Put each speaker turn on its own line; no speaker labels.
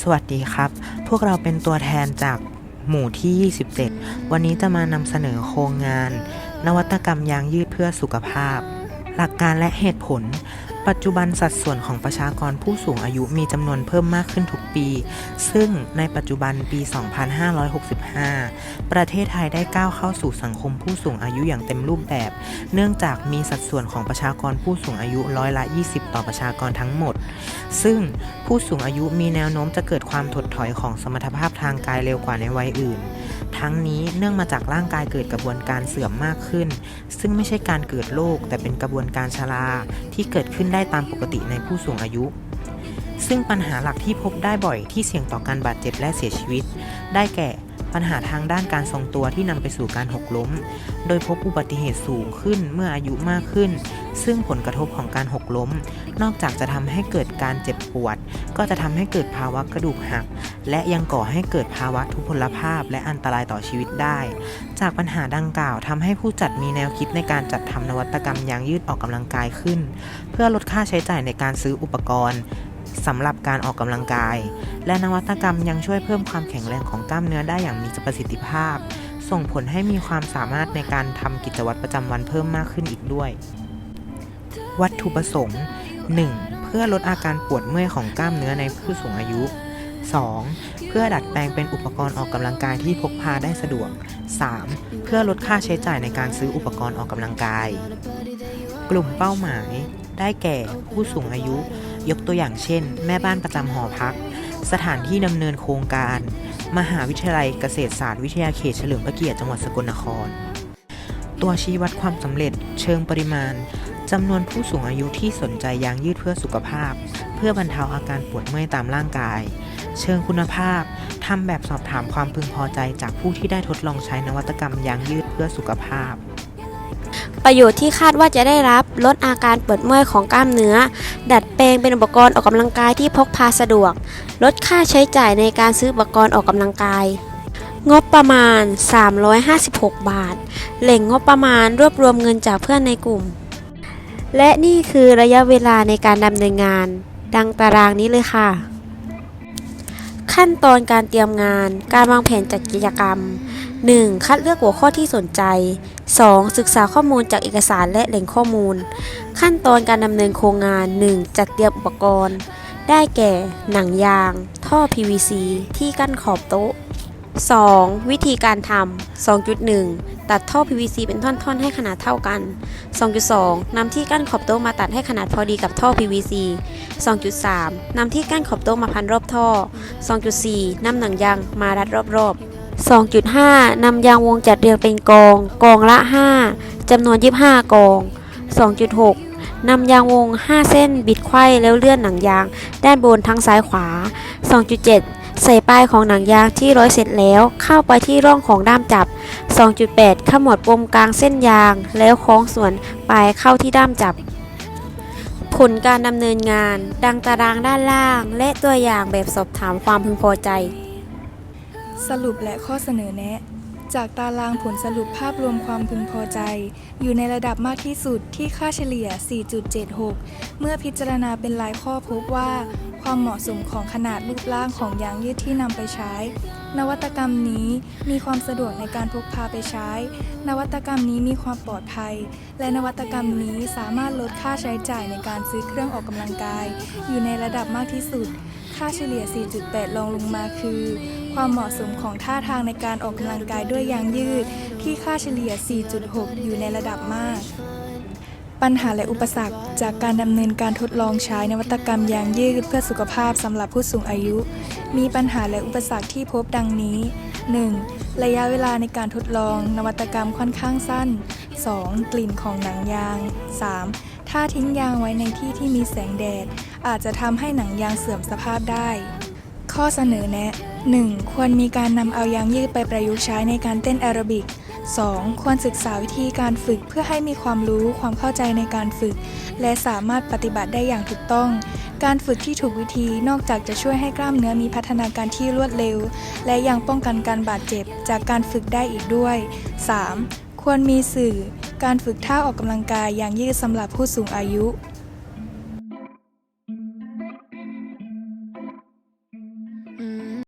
สวัสดีครับ พวกเราเป็นตัวแทนจากหมู่ที่ 27 วันนี้จะมานำเสนอโครงงาน นวัตกรรมยางยืดเพื่อสุขภาพ หลักการและเหตุผล ปัจจุบันสัดส่วนของประชากรผู้สูงอายุมีจำนวนเพิ่มมากขึ้นทุกปี ซึ่งในปัจจุบันปี 2565 ประเทศไทยได้ก้าวเข้าสู่สังคมผู้สูงอายุอย่างเต็มรูปแบบ เนื่องจากมีสัดส่วนของประชากรผู้สูงอายุร้อยละ 20 ต่อประชากรทั้งหมด ซึ่งผู้สูงอายุมีแนวโน้มจะเกิดความถดถอยของสมรรถภาพทางกายเร็วกว่าในวัยอื่น ทั้งนี้เนื่องมาจากร่างกายเกิดกระบวนการเสื่อมมากขึ้น ซึ่งไม่ใช่การเกิดโรคแต่เป็นกระบวนการชราที่เกิดขึ้นได้ตามปกติในผู้สูงอายุซึ่งปัญหาหลักที่พบได้บ่อยที่เสี่ยงต่อการบาดเจ็บและเสียชีวิต ได้แก่ ปัญหาทางด้านการทรงตัวที่นำไปสู่การหกล้ม โดยพบอุบัติเหตุสูงขึ้นเมื่ออายุมากขึ้น ซึ่งผลกระทบของการหกล้ม นอกจากจะทำให้เกิดการเจ็บปวด ก็จะทำให้เกิดภาวะกระดูกหัก และยังก่อให้เกิดภาวะทุพพลภาพและอันตรายต่อชีวิตได้ จากปัญหาดังกล่าวทำให้ผู้จัดมีแนวคิดในการจัดทำนวัตกรรมยางยืดออกกำลังกายขึ้น เพื่อลดค่าใช้จ่ายในการซื้ออุปกรณ์ สำหรับการออกกำลังกาย และนวัตกรรมยังช่วยเพิ่มความแข็งแรงของกล้ามเนื้อได้อย่างมีประสิทธิภาพ ส่งผลให้มีความสามารถในการทำกิจวัตรประจำวันเพิ่มมากขึ้นอีกด้วย วัตถุประสงค์ 1. เพื่อลดอาการปวดเมื่อยของกล้ามเนื้อในผู้สูงอายุ 2. เพื่อดัดแปลงเป็นอุปกรณ์ออกกำลังกายที่พกพาได้สะดวก 3. เพื่อลดค่าใช้จ่ายในการซื้ออุปกรณ์ออกกำลังกาย กลุ่มเป้าหมาย ได้แก่ผู้สูงอายุ ยกตัวอย่างเช่น แม่บ้านประจำหอพัก สถานที่ดำเนินโครงการ มหาวิทยาลัยเกษตรศาสตร์วิทยาเขตเฉลิมพระเกียรติจังหวัดสกลนคร ตัวชี้วัดความสำเร็จ เชิงปริมาณจำนวนผู้สูงอายุที่สนใจยางยืดเพื่อสุขภาพ เพื่อบรรเทาอาการปวดเมื่อยตามร่างกาย เชิงคุณภาพทำแบบสอบถามความพึงพอใจจากผู้ที่ได้ทดลองใช้นวัตกรรมยางยืดเพื่อสุขภาพ
ประโยชน์ที่คาดว่าจะได้รับลดอาการปวดเมื่อยของกล้ามเนื้อ ดัดแปลงเป็นอุปกรณ์ออกกำลังกายที่พกพาสะดวก ลดค่าใช้จ่ายในการซื้ออุปกรณ์ออกกำลังกาย งบประมาณ 356 บาท แหล่งงบประมาณรวบรวมเงินจากเพื่อนในกลุ่ม และนี่คือระยะเวลาในการดำเนินงาน ดังตารางนี้เลยค่ะ ขั้นตอนการเตรียมงาน การวางแผนจัดกิจกรรม 1. คัดเลือกหัวข้อที่สนใจ 2. ศึกษาข้อมูลจากเอกสารและแหล่งข้อมูล ขั้นตอนการดำเนินโครงงาน 1. จัดเตรียมอุปกรณ์ ได้แก่ หนังยาง ท่อ PVC ที่กั้นขอบโต๊ะ 2. วิธีการทำ 2.1 ตัดท่อ PVC เป็นท่อนๆ ให้ขนาดเท่ากัน 2.2นำที่กั้นขอบโต๊ะมาตัดให้ขนาดพอดีกับท่อ PVC 2.3นำที่กั้นขอบโต๊ะมาพันรอบท่อ 2.4นำหนังยางมารัดรอบๆ 2.5 นำยางวงจัดเรียงเป็นกอง กองละ 5จำนวน 25 กอง 2.6 นำยางวง 5 เส้น บิดไขว้แล้วเลื่อนหนังยาง ด้านบนทั้งซ้ายขวา 2.7 ใส่ปลายของหนังยางที่ร้อยเสร็จแล้ว เข้าไปที่ร่องของด้ามจับ 2.8 ขมวดปมกลางเส้นยาง แล้วคล้องส่วนปลายเข้าที่ด้ามจับ ผลการดำเนินงาน ดังตารางด้านล่าง และตัวอย่างแบบสอบถามความพึงพอใจ
สรุปและข้อเสนอแนะ จากตารางผลสรุปภาพรวมความพึงพอใจ อยู่ในระดับมากที่สุดที่ค่าเฉลี่ย 4.76 เมื่อพิจารณาเป็นรายข้อพบว่า ความเหมาะสมของขนาดรูปร่างของยางยืดที่นำไปใช้ นวัตกรรมนี้มีความสะดวกในการพกพาไปใช้ นวัตกรรมนี้มีความปลอดภัย และนวัตกรรมนี้สามารถลดค่าใช้จ่ายในการซื้อเครื่องออกกำลังกาย อยู่ในระดับมากที่สุด ค่าเฉลี่ย 4.8 รองลงมาคือ ความเหมาะสมของท่าทางในการออกกำลังกายด้วยยางยืด ที่ค่าเฉลี่ย 4.6 อยู่ในระดับมาก ปัญหาและอุปสรรค จากการดำเนินการทดลองใช้นวัตกรรมยางยืดเพื่อสุขภาพสำหรับผู้สูงอายุ มีปัญหาและอุปสรรคที่พบดังนี้ 1. ระยะเวลาในการทดลอง นวัตกรรมค่อนข้างสั้น 2. กลิ่นของหนังยาง 3. ถ้าทิ้งยางไว้ในที่ที่มีแสงแดด อาจจะทำให้หนังยางเสื่อมสภาพได้ ข้อเสนอแนะ 1. ควรมีการนำเอายางยืดไปประยุกต์ใช้ในการเต้นแอโรบิก 2. ควรศึกษาวิธีการฝึกเพื่อให้มีความรู้ความเข้าใจในการฝึก และสามารถปฏิบัติได้อย่างถูกต้อง การฝึกที่ถูกวิธีนอกจากจะช่วยให้กล้ามเนื้อมีพัฒนาการที่รวดเร็ว และยังป้องกันการบาดเจ็บจากการฝึกได้อีกด้วย 3. ควรมีสื่อ การฝึกท่าออกกำลังกายอย่างยืดสำหรับผู้สูงอายุ